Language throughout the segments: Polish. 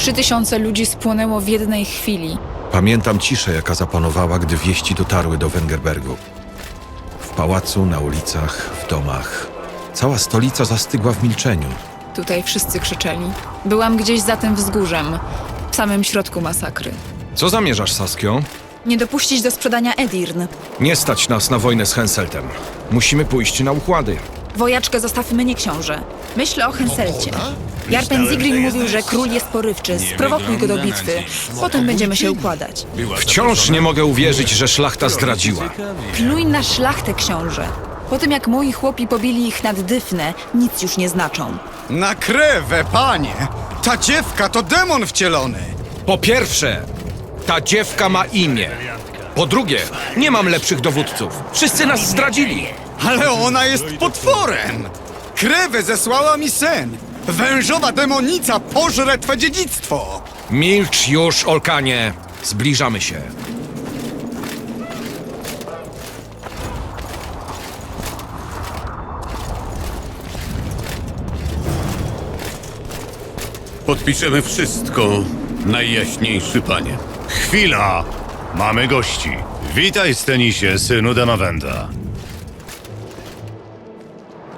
Trzy tysiące ludzi spłonęło w jednej chwili. Pamiętam ciszę, jaka zapanowała, gdy wieści dotarły do Wengerbergu. W pałacu, na ulicach, w domach. Cała stolica zastygła w milczeniu. Tutaj wszyscy krzyczeli. Byłam gdzieś za tym wzgórzem, w samym środku masakry. Co zamierzasz, Saskio? Nie dopuścić do sprzedania Edirn. Nie stać nas na wojnę z Henseltem. Musimy pójść na układy. Wojaczkę zostaw mnie, książę. Myślę o Henselcie. Jarpen Zigrin mówił, że król jest porywczy. Sprowokuj go do bitwy. Potem będziemy się układać. Wciąż nie mogę uwierzyć, że szlachta zdradziła. Pluj na szlachtę, książę. Po tym, jak moi chłopi pobili ich nad Dyfnę, nic już nie znaczą. Na krewę, panie! Ta dziewka to demon wcielony! Po pierwsze, ta dziewka ma imię. Po drugie, nie mam lepszych dowódców. Wszyscy nas zdradzili. Ale ona jest potworem! Krewę zesłała mi sen! Wężowa demonica pożre twe dziedzictwo! Milcz już, Olkanie. Zbliżamy się. Podpiszemy wszystko, najjaśniejszy panie. Chwila! Mamy gości. Witaj, Stenisie, synu Demawenda.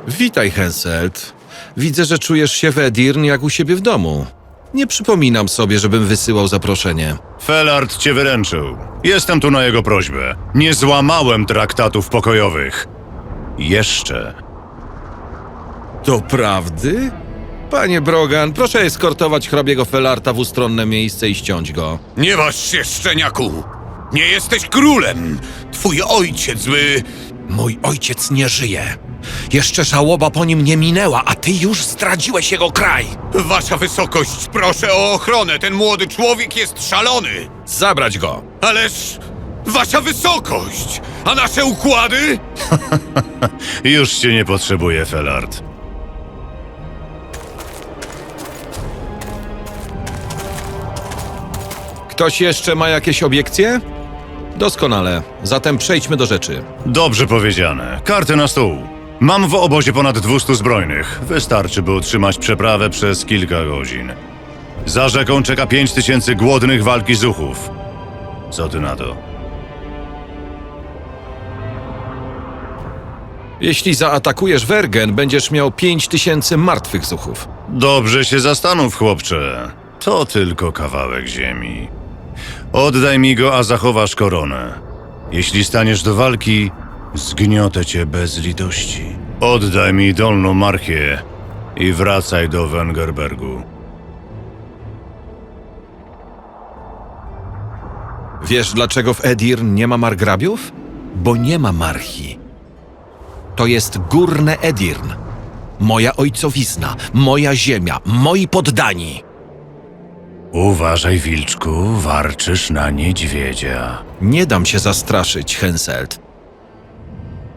Witaj, Henselt. Widzę, że czujesz się w Edirn jak u siebie w domu. Nie przypominam sobie, żebym wysyłał zaproszenie. Felard cię wyręczył. Jestem tu na jego prośbę. Nie złamałem traktatów pokojowych. Jeszcze. Doprawdy? Panie Brogan, proszę eskortować hrabiego Felarta w ustronne miejsce i ściąć go. Nie waż się, szczeniaku! Nie jesteś królem! Twój ojciec by... Mój ojciec nie żyje. Jeszcze żałoba po nim nie minęła, a ty już zdradziłeś jego kraj. Wasza wysokość, proszę o ochronę! Ten młody człowiek jest szalony! Zabrać go. Ależ... Wasza wysokość! A nasze układy? Już cię nie potrzebuję, Felard. Ktoś jeszcze ma jakieś obiekcje? Doskonale. Zatem przejdźmy do rzeczy. Dobrze powiedziane. Karty na stół. Mam w obozie ponad 200 zbrojnych. Wystarczy, by utrzymać przeprawę przez kilka godzin. Za rzeką czeka 5000 głodnych walki zuchów. Co ty na to? Jeśli zaatakujesz Wergen, będziesz miał 5000 martwych zuchów. Dobrze się zastanów, chłopcze. To tylko kawałek ziemi. Oddaj mi go, a zachowasz koronę. Jeśli staniesz do walki, zgniotę cię bez litości. Oddaj mi dolną marchię i wracaj do Wengerbergu. Wiesz, dlaczego w Edirn nie ma margrabiów? Bo nie ma marchi. To jest górne Edirn. Moja ojcowizna, moja ziemia, moi poddani. Uważaj, wilczku, warczysz na niedźwiedzia. Nie dam się zastraszyć, Henselt.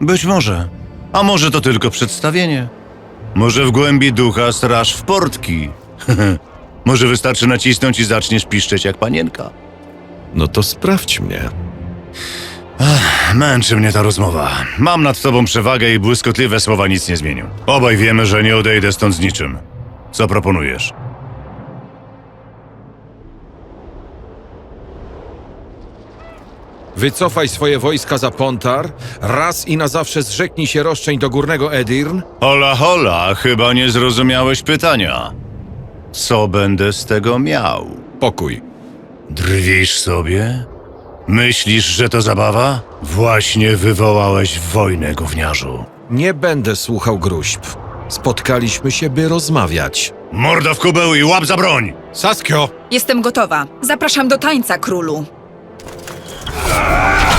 Być może. A może to tylko przedstawienie? Może w głębi ducha straż w portki? może wystarczy nacisnąć i zaczniesz piszczeć jak panienka? No to sprawdź mnie. Męczy mnie ta rozmowa. Mam nad tobą przewagę i błyskotliwe słowa nic nie zmienią. Obaj wiemy, że nie odejdę stąd z niczym. Co proponujesz? Wycofaj swoje wojska za Pontar, raz i na zawsze zrzeknij się roszczeń do górnego Edirn, Hola, hola, chyba nie zrozumiałeś pytania. Co będę z tego miał? pokój. Drwisz sobie? Myślisz, że to zabawa? Właśnie wywołałeś wojnę, gówniarzu. Nie będę słuchał gruźb. Spotkaliśmy się, by rozmawiać. Morda w kubeł i łap za broń! Saskio! Jestem gotowa. Zapraszam do tańca, królu. Stać!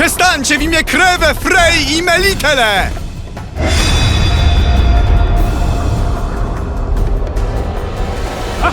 Przestańcie w imię Kreve, Frey i Melitele! Ah!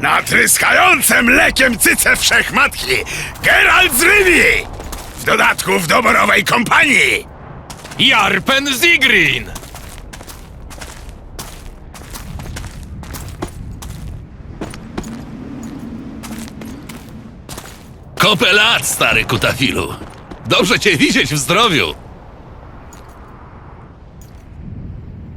Natryskające mlekiem cyce wszechmatki! Geralt z Rivii! W dodatku w doborowej kompanii! Jarpen Zigrin! Kopę lat, stary kutafilu. Dobrze cię widzieć w zdrowiu.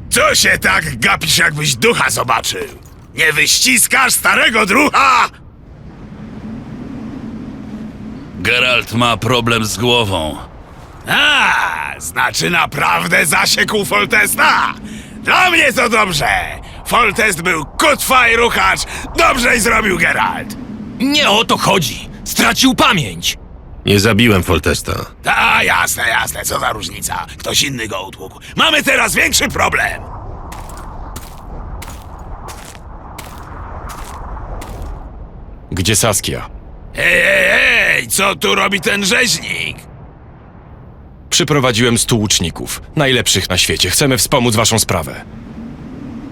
Co się tak gapisz, jakbyś ducha zobaczył? Nie wyściskasz starego drucha? Geralt ma problem z głową. A, znaczy naprawdę zasiekł Foltesta? Dla mnie to dobrze! Foltest był kutwa i ruchacz, dobrze i zrobił Geralt! Nie o to chodzi! Stracił pamięć! Nie zabiłem Foltesta. Ta, jasne, jasne, co za różnica. Ktoś inny go utłukł. Mamy teraz większy problem. Gdzie Saskia? Ej, ej, ej, co tu robi ten rzeźnik? Przyprowadziłem stu łuczników. Najlepszych na świecie. Chcemy wspomóc waszą sprawę.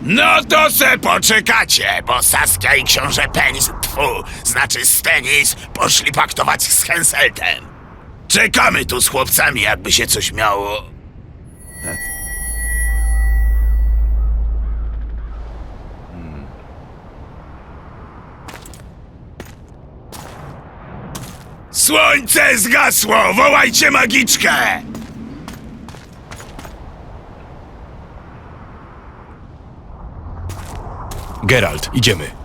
No to se poczekacie, bo Saskia i książę Penis, tfu, znaczy Stenis, poszli paktować z Henseltem. Czekamy tu z chłopcami, jakby się coś miało. Słońce zgasło! Wołajcie magiczkę! Geralt, idziemy.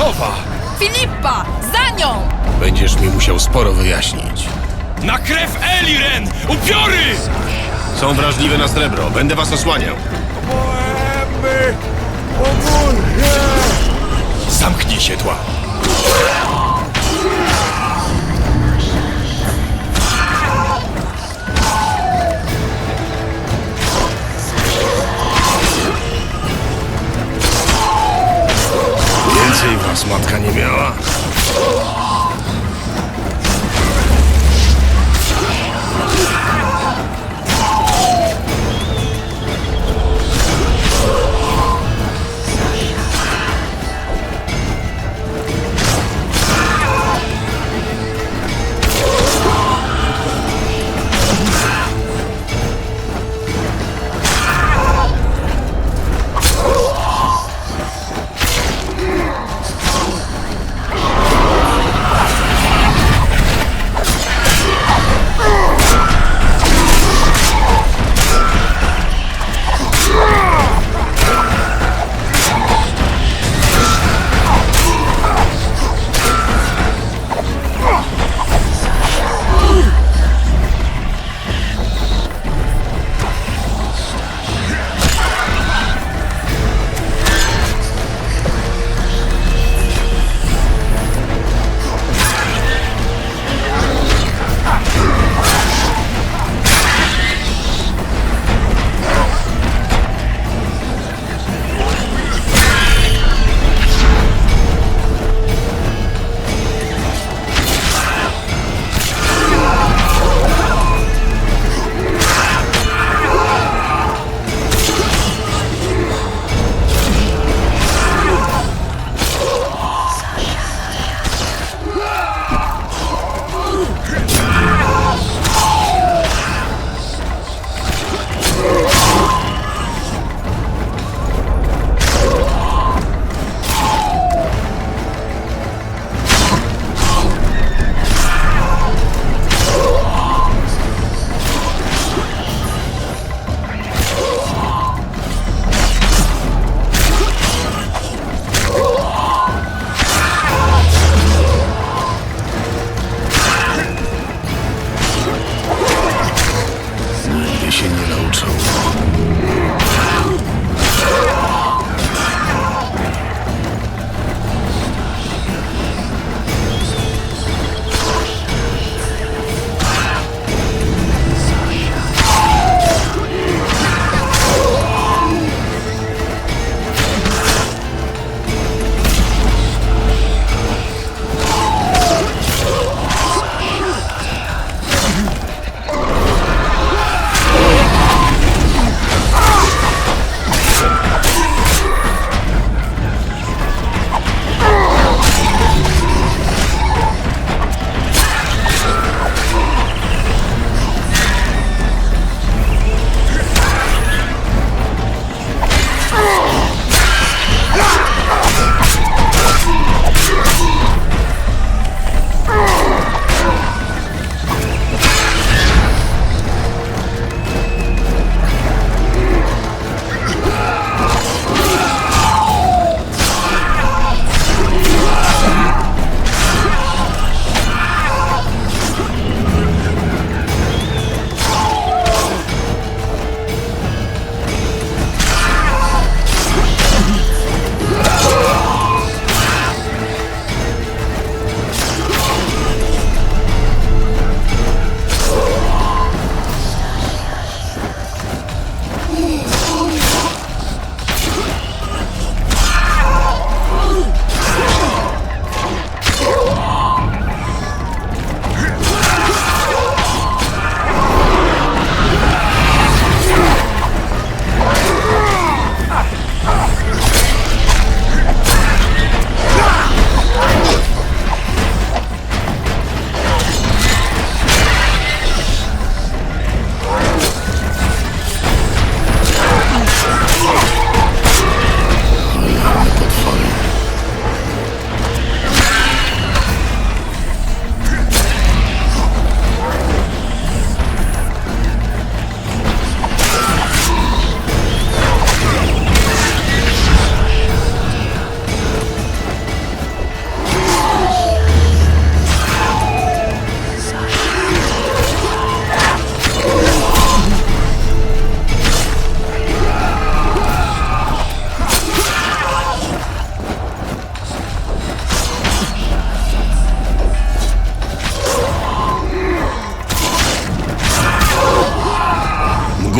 Sowa! Filipa! Za nią! Będziesz mi musiał sporo wyjaśnić. Na krew Eliren! Upiory! Są wrażliwe na srebro. Będę was osłaniał. Zamknij się, tła! Matka nie miała. Battle!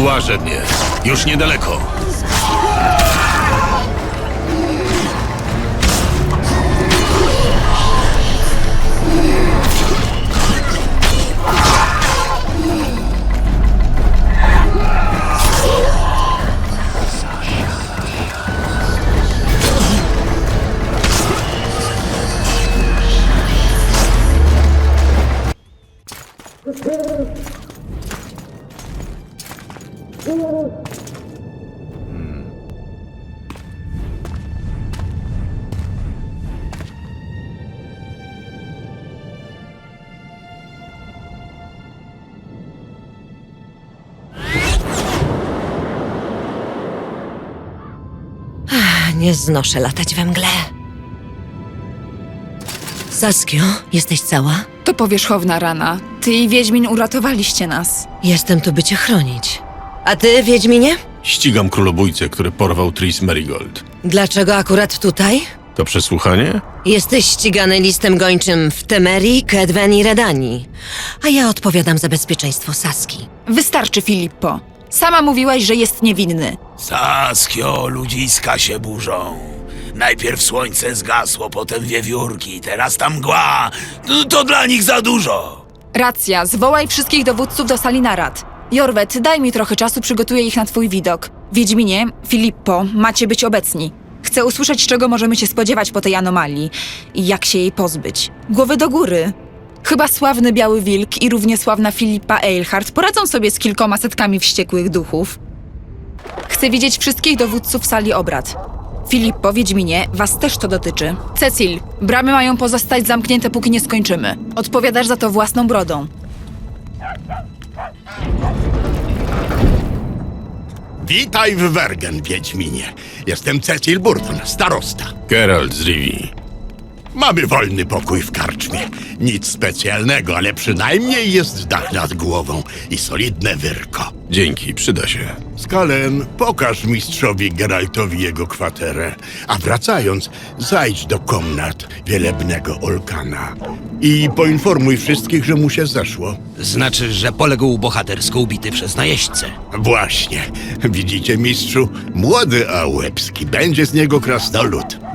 Łażebnie. Już niedaleko. Nie znoszę latać we mgle. Saskio, jesteś cała? To powierzchowna rana. Ty i Wiedźmin uratowaliście nas. Jestem tu, by cię chronić. A ty, Wiedźminie? Ścigam królobójcę, który porwał Tris Merigold. Dlaczego akurat tutaj? To przesłuchanie? Jesteś ścigany listem gończym w Temerii, Kedwen i Redanii. A ja odpowiadam za bezpieczeństwo Saski. Wystarczy, Filippo. Sama mówiłaś, że jest niewinny. Saskio, ludziska się burzą. Najpierw słońce zgasło, potem wiewiórki, teraz tam mgła. To, to dla nich za dużo. Racja, zwołaj wszystkich dowódców do sali narad. Jorwet, daj mi trochę czasu, przygotuję ich na twój widok. Wiedźminie, Filippo, macie być obecni. Chcę usłyszeć, czego możemy się spodziewać po tej anomalii i jak się jej pozbyć. Głowy do góry. Chyba sławny Biały Wilk i równie sławna Filipa Eilhart poradzą sobie z kilkoma setkami wściekłych duchów. Chcę widzieć wszystkich dowódców sali obrad. Filippo, Wiedźminie, was też to dotyczy. Cecil, bramy mają pozostać zamknięte, póki nie skończymy. Odpowiadasz za to własną brodą. Witaj w Wergen, Wiedźminie. Jestem Cecil Burton, starosta. Geralt z Rivii. Mamy wolny pokój w karczmie. Nic specjalnego, ale przynajmniej jest dach nad głową i solidne wyrko. Dzięki, przyda się. Skalen, pokaż mistrzowi Geraltowi jego kwaterę, a wracając, zajdź do komnat wielebnego Olkana i poinformuj wszystkich, że mu się zeszło. Znaczy, że poległ bohatersko ubity przez najeźdźcę. Właśnie, widzicie, mistrzu? Młody, a łebski, będzie z niego krasnolud.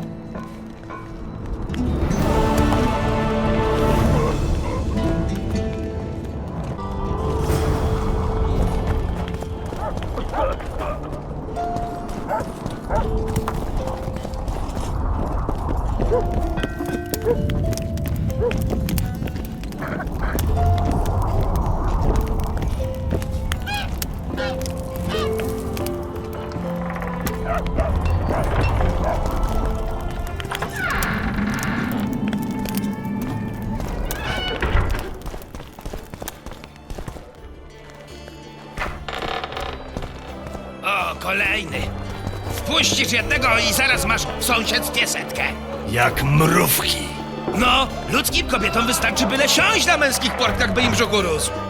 Na męskich portkach, by im.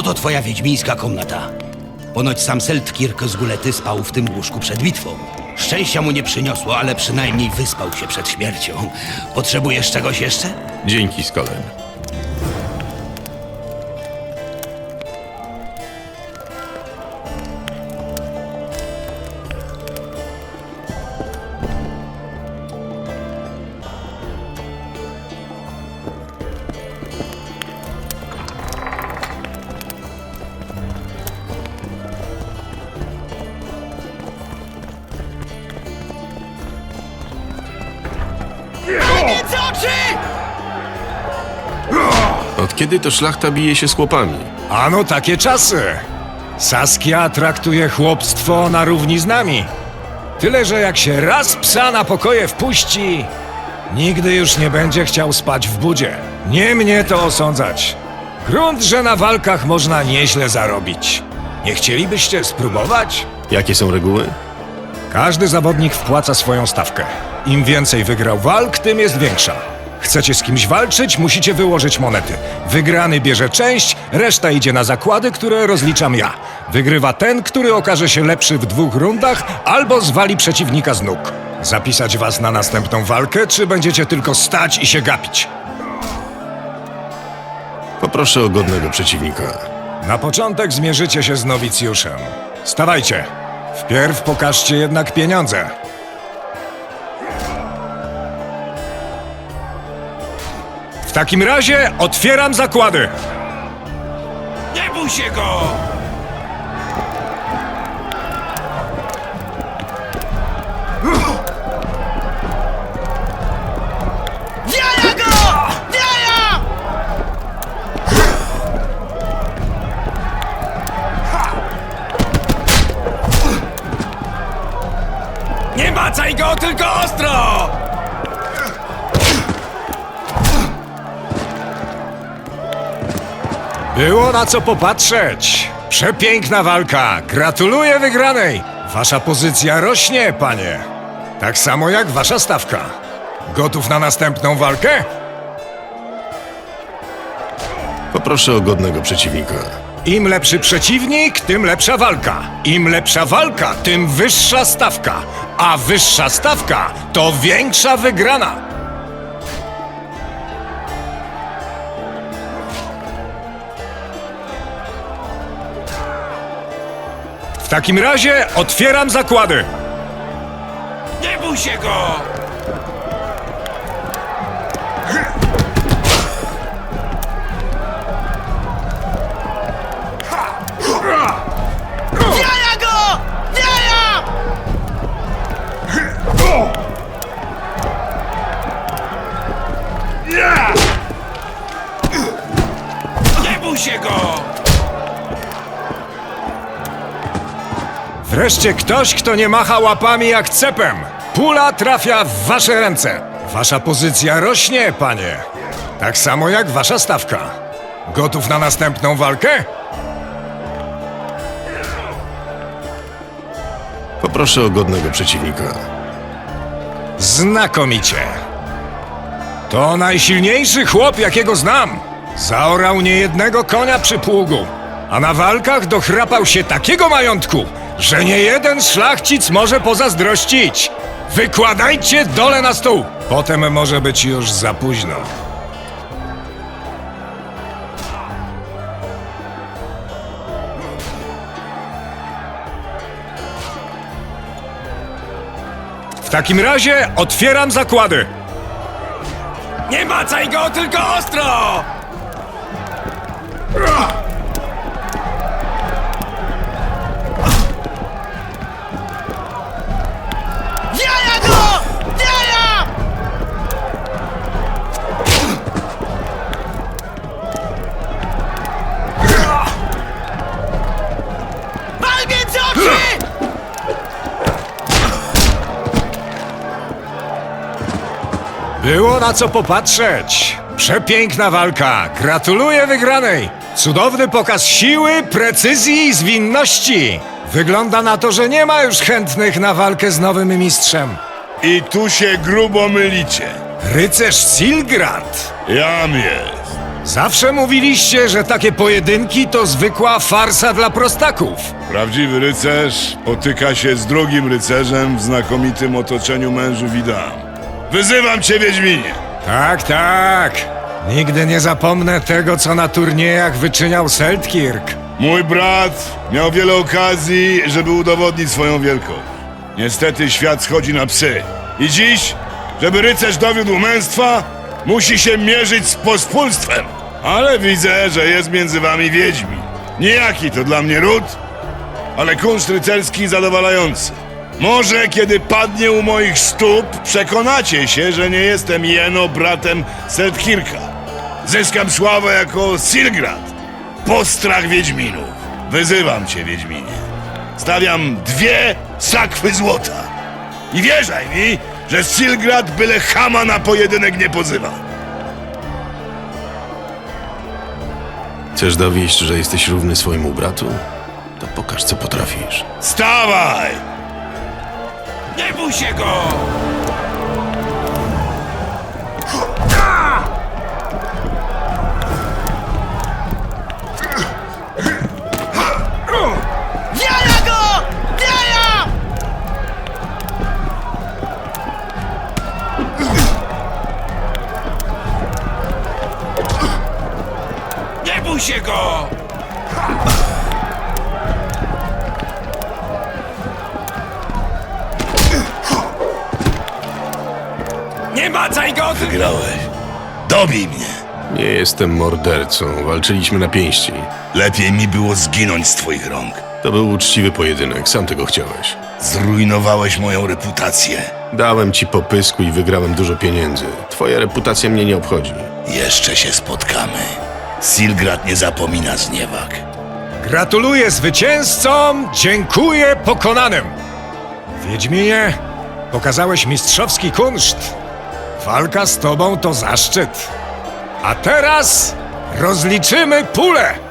Oto twoja wiedźmińska komnata. Ponoć sam Seltkirk z Gulety spał w tym łóżku przed bitwą. Szczęścia mu nie przyniosło, ale przynajmniej wyspał się przed śmiercią. Potrzebujesz czegoś jeszcze? Dzięki, Skolen. Kiedy to szlachta bije się z chłopami? Ano takie czasy. Saskia traktuje chłopstwo na równi z nami. Tyle, że jak się raz psa na pokoje wpuści, Nigdy już nie będzie chciał spać w budzie. Nie mnie to osądzać. Grunt, że na walkach można nieźle zarobić. Nie chcielibyście spróbować? Jakie są reguły? Każdy zawodnik wpłaca swoją stawkę. Im więcej wygrał walk, tym jest większa. Chcecie z kimś walczyć, musicie wyłożyć monety. Wygrany bierze część, reszta idzie na zakłady, które rozliczam ja. Wygrywa ten, który okaże się lepszy w dwóch rundach albo zwali przeciwnika z nóg. Zapisać was na następną walkę, czy będziecie tylko stać i się gapić? Poproszę o godnego przeciwnika. Na początek zmierzycie się z nowicjuszem. Stawajcie. Wpierw pokażcie jednak pieniądze. W takim razie otwieram zakłady. Nie bój się go! Nie macaj go, tylko ostro! Było na co popatrzeć. Przepiękna walka. Gratuluję wygranej. Wasza pozycja rośnie, panie. Tak samo jak wasza stawka. Gotów na następną walkę? Poproszę o godnego przeciwnika. Im lepszy przeciwnik, tym lepsza walka. Im lepsza walka, tym wyższa stawka. A wyższa stawka to większa wygrana. W takim razie otwieram zakłady. Nie bój się go! Wreszcie ktoś, kto nie macha łapami jak cepem. Pula trafia w wasze ręce. Wasza pozycja rośnie, panie. Tak samo jak wasza stawka. Gotów na następną walkę? Poproszę o godnego przeciwnika. Znakomicie. To najsilniejszy chłop, jakiego znam. Zaorał niejednego konia przy pługu, a na walkach dochrapał się takiego majątku, że nie jeden szlachcic może pozazdrościć. Wykładajcie dole na stół. Potem może być już za późno. W takim razie otwieram zakłady. Nie macaj go, tylko ostro! Było na co popatrzeć. Przepiękna walka. Gratuluję wygranej. Cudowny pokaz siły, precyzji i zwinności. Wygląda na to, że nie ma już chętnych na walkę z nowym mistrzem. I tu się grubo mylicie. Rycerz Silgrad. Jam jest. Zawsze mówiliście, że takie pojedynki to zwykła farsa dla prostaków. Prawdziwy rycerz potyka się z drugim rycerzem w znakomitym otoczeniu mężów i dam. Wyzywam cię, Wiedźminie! Tak, tak. Nigdy nie zapomnę tego, co na turniejach wyczyniał Seltkirk. Mój brat miał wiele okazji, żeby udowodnić swoją wielkość. Niestety świat schodzi na psy. I dziś, żeby rycerz dowiódł męstwa, musi się mierzyć z pospólstwem. Ale widzę, że jest między wami wiedźmi. Niejaki to dla mnie ród, ale kunszt rycerski zadowalający. Może kiedy padnie u moich stóp, przekonacie się, że nie jestem jeno bratem Seltkirka. Zyskam sławę jako Silgrad, postrach Wiedźminów. Wyzywam cię, Wiedźminie. Stawiam dwie sakwy złota. I wierzaj mi, że Silgrad byle chama na pojedynek nie pozywa. Chcesz dowieść, że jesteś równy swojemu bratu? To pokaż, co potrafisz. Stawaj! Nie bój się go! Nie bój się go! Nie macaj go! ty- Grałeś. Dobij mnie. Nie jestem mordercą, walczyliśmy na pięści. Lepiej mi było zginąć z twoich rąk. To był uczciwy pojedynek, sam tego chciałeś. Zrujnowałeś moją reputację. Dałem ci popysku i wygrałem dużo pieniędzy. Twoja reputacja mnie nie obchodzi. Jeszcze się spotkamy. Silgrad nie zapomina zniewag. Gratuluję zwycięzcom, dziękuję pokonanym. Wiedźminie, pokazałeś mistrzowski kunszt. Walka z tobą to zaszczyt. A teraz rozliczymy pulę.